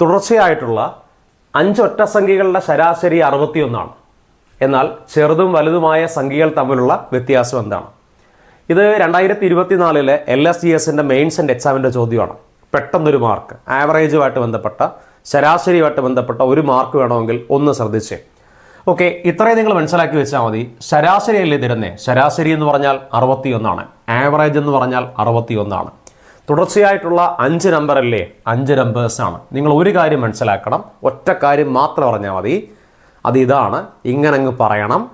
തുടർച്ചയായിട്ടുള്ള അഞ്ചൊറ്റ സംഖ്യകളുടെ ശരാശരി അറുപത്തിയൊന്നാണ്. എന്നാൽ ചെറുതും വലുതുമായ സംഖ്യകൾ തമ്മിലുള്ള വ്യത്യാസം എന്താണ്? ഇത് രണ്ടായിരത്തി ഇരുപത്തിനാലിലെ എൽ എസ് ജി എസിന്റെ മെയിൻസ് ആൻഡ് എക്സാമിന്റെ ചോദ്യമാണ്. പെട്ടെന്നൊരു മാർക്ക് ആവറേജുമായിട്ട് ബന്ധപ്പെട്ട ശരാശരിയുമായിട്ട് ബന്ധപ്പെട്ട ഒരു മാർക്ക് വേണമെങ്കിൽ ഒന്ന് ശ്രദ്ധിച്ചേ. ഓക്കെ ഇത്രയും നിങ്ങൾ മനസ്സിലാക്കി വെച്ചാൽ മതി. ശരാശരി അല്ലേ തരുന്നേ? ശരാശരി എന്ന് പറഞ്ഞാൽ അറുപത്തിയൊന്നാണ്. ആവറേജ് എന്ന് പറഞ്ഞാൽ അറുപത്തിയൊന്നാണ്. തുടർച്ചയായിട്ടുള്ള അഞ്ച് നമ്പർ അല്ലേ അഞ്ച് നമ്പേഴ്സാണ് നിങ്ങൾ ഒരു കാര്യം മനസ്സിലാക്കണം. ഒറ്റ കാര്യം മാത്രം പറഞ്ഞാൽ മതി. അത് ഇതാണ്. ഇങ്ങനെ അങ്ങ് പറയണം.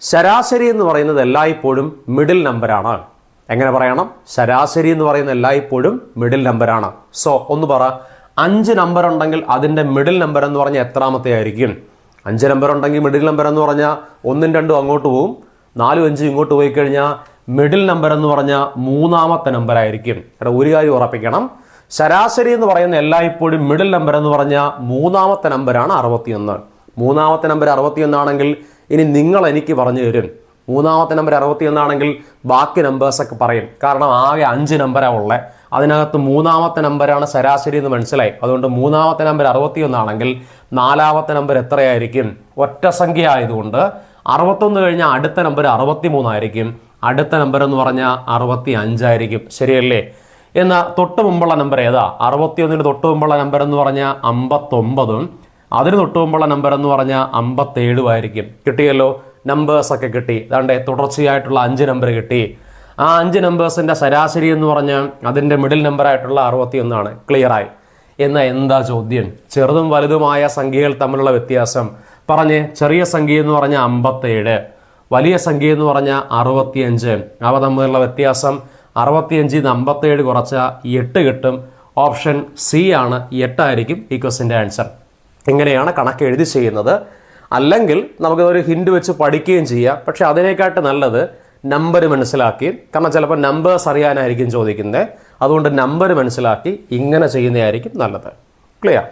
ശരാശരി എന്ന് പറയുന്നത് എല്ലായ്പ്പോഴും മിഡിൽ നമ്പറാണ് എങ്ങനെ പറയണം? ശരാശരി എന്ന് പറയുന്നത് എല്ലായ്പ്പോഴും മിഡിൽ നമ്പറാണ് സോ ഒന്ന് പറ. അഞ്ച് നമ്പർ ഉണ്ടെങ്കിൽ അതിന്റെ മിഡിൽ നമ്പർ എന്ന് പറഞ്ഞാൽ എത്രാമത്തെ ആയിരിക്കും? അഞ്ച് നമ്പർ ഉണ്ടെങ്കിൽ മിഡിൽ നമ്പർ എന്ന് പറഞ്ഞാൽ ഒന്നും രണ്ടും അങ്ങോട്ട് പോവും. നാലും അഞ്ചും ഇങ്ങോട്ട് പോയി കഴിഞ്ഞാൽ മിഡിൽ നമ്പർ എന്ന് പറഞ്ഞാൽ മൂന്നാമത്തെ നമ്പർ ആയിരിക്കും. എടാ ഒരു കാര്യം ഉറപ്പിക്കണം. ശരാശരി എന്ന് പറയുന്ന എല്ലായ്പ്പോഴും മിഡിൽ നമ്പർ എന്ന് പറഞ്ഞാൽ മൂന്നാമത്തെ നമ്പറാണ് അറുപത്തിയൊന്ന്. മൂന്നാമത്തെ നമ്പർ അറുപത്തിയൊന്നാണെങ്കിൽ ഇനി നിങ്ങൾ എനിക്ക് പറഞ്ഞു തരും. മൂന്നാമത്തെ നമ്പർ അറുപത്തിയൊന്നാണെങ്കിൽ ബാക്കി നമ്പേഴ്സൊക്കെ പറയും. കാരണം ആകെ അഞ്ച് നമ്പറാണ് ഉള്ളത് അതിനകത്ത് മൂന്നാമത്തെ നമ്പറാണ് ശരാശരി എന്ന് മനസ്സിലായി. അതുകൊണ്ട് മൂന്നാമത്തെ നമ്പർ അറുപത്തിയൊന്നാണെങ്കിൽ നാലാമത്തെ നമ്പർ എത്രയായിരിക്കും? ഒറ്റ സംഖ്യ ആയതുകൊണ്ട് അറുപത്തൊന്ന് കഴിഞ്ഞാൽ അടുത്ത നമ്പർ അറുപത്തി മൂന്നായിരിക്കും അടുത്ത നമ്പർ എന്ന് പറഞ്ഞാൽ അറുപത്തി അഞ്ചായിരിക്കും ശരിയല്ലേ? എന്നാൽ തൊട്ട് മുമ്പുള്ള നമ്പർ ഏതാ? അറുപത്തിയൊന്നിന് തൊട്ട് മുമ്പുള്ള നമ്പർ എന്ന് പറഞ്ഞാൽ അമ്പത്തൊമ്പതും അതിന് തൊട്ട് മുമ്പുള്ള നമ്പർ എന്ന് പറഞ്ഞാൽ അമ്പത്തേഴും ആയിരിക്കും. കിട്ടിയല്ലോ? നമ്പേഴ്സൊക്കെ കിട്ടി. അതാണ്ട് തുടർച്ചയായിട്ടുള്ള അഞ്ച് നമ്പർ കിട്ടി. ആ അഞ്ച് നമ്പേഴ്സിന്റെ ശരാശരി എന്ന് പറഞ്ഞാൽ അതിന്റെ മിഡിൽ നമ്പർ ആയിട്ടുള്ള അറുപത്തിയൊന്നാണ്. ക്ലിയർ ആയി. എന്നാൽ എന്താ ചോദ്യം? ചെറുതും വലുതുമായ സംഖ്യകൾ തമ്മിലുള്ള വ്യത്യാസം. പറഞ്ഞ് ചെറിയ സംഖ്യ എന്ന് പറഞ്ഞാൽ അമ്പത്തേഴ്. വലിയ സംഖ്യ എന്ന് പറഞ്ഞാൽ അറുപത്തിയഞ്ച്. അവ തമ്മിലുള്ള വ്യത്യാസം അറുപത്തിയഞ്ചിൽ നിന്ന് അമ്പത്തേഴ് കുറച്ച എട്ട് കിട്ടും. ഓപ്ഷൻ സി ആണ്. എട്ടായിരിക്കും ഈ ക്വസ്റ്റിന്റെ ആൻസർ. ഇങ്ങനെയാണ് കണക്ക് എഴുതി ചെയ്യുന്നത്. അല്ലെങ്കിൽ നമുക്ക് ഒരു ഹിൻഡ് വെച്ച് പഠിക്കുകയും ചെയ്യാം. പക്ഷേ അതിനേക്കാട്ട് നല്ലത് നമ്പർ മനസ്സിലാക്കി. കാരണം ചിലപ്പോൾ നമ്പേഴ്സ് അറിയാനായിരിക്കും ചോദിക്കുന്നത്. അതുകൊണ്ട് നമ്പർ മനസ്സിലാക്കി ഇങ്ങനെ ചെയ്യുന്നതായിരിക്കും നല്ലത്. ക്ലിയർ